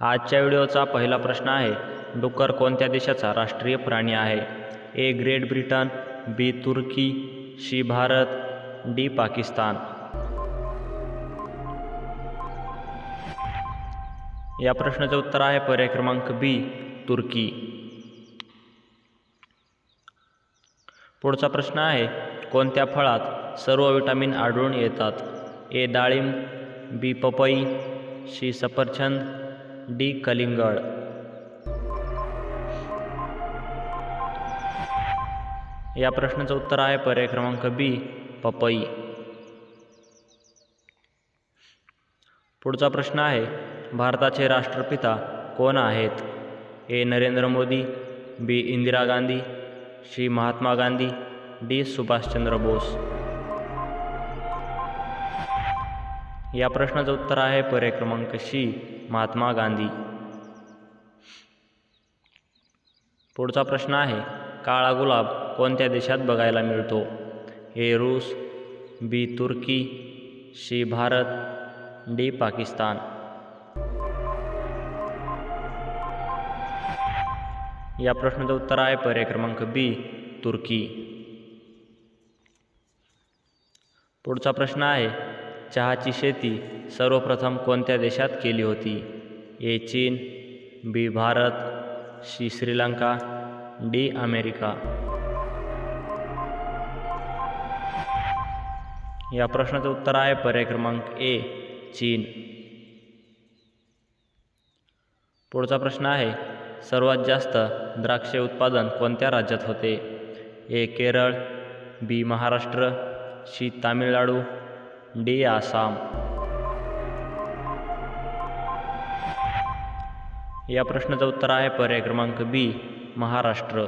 आजच्या व्हिडिओचा पहिला प्रश्न आहे. डुक्कर कोणत्या देशाचा राष्ट्रीय प्राणी आहे? ए ग्रेट ब्रिटन बी तुर्की सी भारत डी पाकिस्तान. या प्रश्नाचं उत्तर आहे पर्याय क्रमांक बी तुर्की. पुढचा प्रश्न आहे कोणत्या फळात सर्व विटामिन आढळून येतात? ए डाळिंब बी पपई सी सफरचंद डी कलिंगड. या प्रश्नाचं उत्तर आहे पर्याय क्रमांक बी पपई. पुढचा प्रश्न आहे भारताचे राष्ट्रपिता कोण आहेत? A Narendra Modi B Indira Gandhi C Mahatma Gandhi D Subhash Chandra Bose. या प्रश्नाचं उत्तर आहे पर्याय क्रमांक सी महात्मा गांधी. पुढचा प्रश्न आहे काळा गुलाब कोणत्या देशात बघायला मिळतो? ए रूस बी तुर्की सी भारत डी पाकिस्तान. या प्रश्नाचं उत्तर आहे पर्याय क्रमांक बी तुर्की. पुढचा प्रश्न आहे चहाची शेती सर्वप्रथम कोणत्या देशात केली होती? ए चीन B Bharat C Sri Lanka D America. या प्रश्नाचं उत्तर आहे पर्याय क्रमांक ए चीन. पुढचा प्रश्न आहे सर्वात जास्त द्राक्षे उत्पादन कोणत्या राज्यात होते? A Kerala B Maharashtra C Tamil Nadu D Assam. या प्रश्नाचं उत्तर आहे पर्याय क्रमांक बी महाराष्ट्र.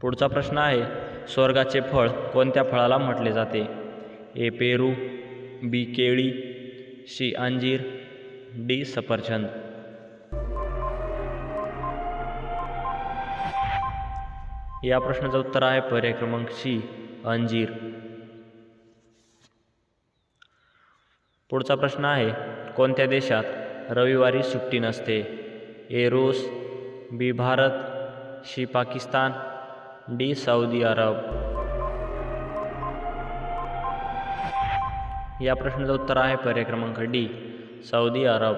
पुढचा प्रश्न आहे स्वर्गाचे फळ कोणत्या फळाला म्हटले जाते? ए पेरू बी केळी सी अंजीर डी सफरचंद. या प्रश्नाचं उत्तर आहे पर्याय क्रमांक सी अंजीर. पुढचा प्रश्न आहे कोणत्या देशात रविवारी सुट्टी नसते? ए रूस B Bharat C Pakistan D Saudi Arab. या प्रश्नाचं उत्तर आहे पर्याय क्रमांक डी सौदी अरब.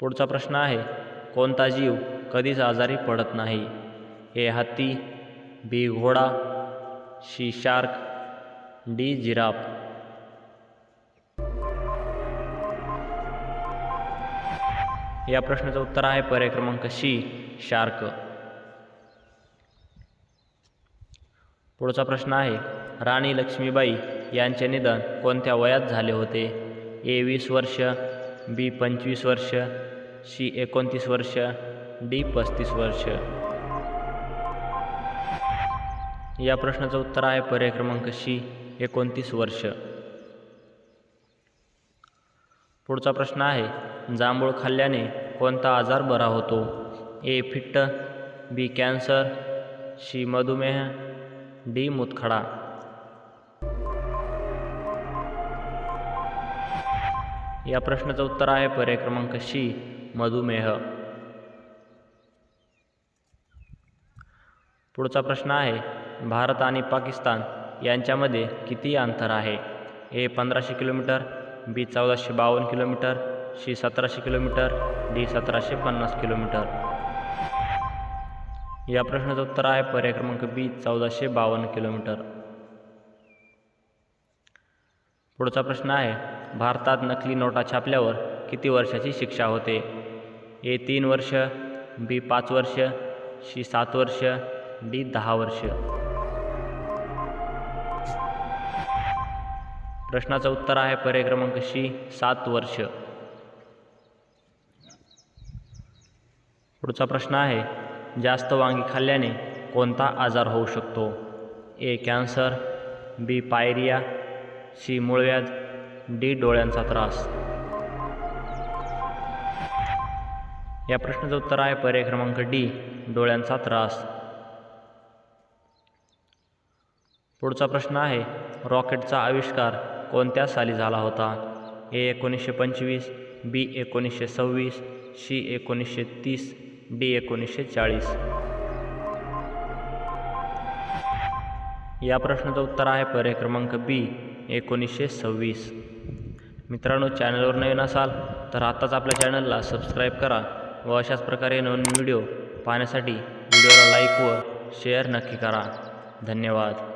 पुढचा प्रश्न आहे कोणता जीव कधीच आजारी पडत नाही? ए हत्ती बी घोडा सी शार्क. D giraffe. या प्रश्नाचं उत्तर आहे पर्याय क्रमांक सी शार्क. पुढचा प्रश्न आहे राणी लक्ष्मीबाई यांचे निधन कोणत्या वयात झाले होते? ए वीस वर्ष बी पंचवीस वर्ष सी एकोणतीस वर्ष डी पस्तीस वर्ष. या प्रश्नाचं उत्तर आहे पर्याय क्रमांक शी एकोणतीस वर्ष. पुढचा प्रश्न आहे जांभूळ खाल्ल्याने कोणता आजार बरा होतो? A fit B cancer C मधुमेह डी मुतखडा. या प्रश्नाचं उत्तर आहे पर्याय क्रमांक सी मधुमेह. पुढचा प्रश्न आहे भारत आणि पाकिस्तान यांच्यामध्ये किती अंतर आहे? ए पंधराशे किलोमीटर बी चौदाशे बावन्न किलोमीटर सी सतराशे किलोमीटर डी सतराशे पन्नास किलोमीटर. या प्रश्नाचं उत्तर आहे पर्याय क्रमांक बी चौदाशे बावन्न किलोमीटर. पुढचा प्रश्न आहे भारतात नकली नोटा छापल्यावर किती वर्षाची शिक्षा होते? ए तीन वर्ष बी पाच वर्ष सी सात वर्ष डी दहा वर्ष. प्रश्नाचं उत्तर आहे पर्याय क्रमांक सात वर्ष. पुढचा प्रश्न आहे जास्त वांगी खाल्ल्याने कोणता आजार होऊ शकतो? A cancer B pyorrhoea C मूळव्याध डी डोळ्यांचा त्रास. या प्रश्नाचं उत्तर आहे पर्याय क्रमांक डी डोळ्यांचा त्रास. पुढचा प्रश्न आहे रॉकेटचा आविष्कार कोणत्या साली झाला होता? ए एकोणीसशे पंचवीस बी एकोणीसशे सव्वीस सी एकोणीसशे तीस डी एकोणीसशे चाळीस. या प्रश्नाचं उत्तर आहे पर्याय क्रमांक बी एकोणीसशे सव्वीस. मित्रांनो चॅनलवर नवीन असाल तर आत्ताच आपल्या चॅनलला सबस्क्राईब करा व अशाच प्रकारे नवीन व्हिडिओ पाहण्यासाठी व्हिडिओला लाईक व शेअर नक्की करा. धन्यवाद.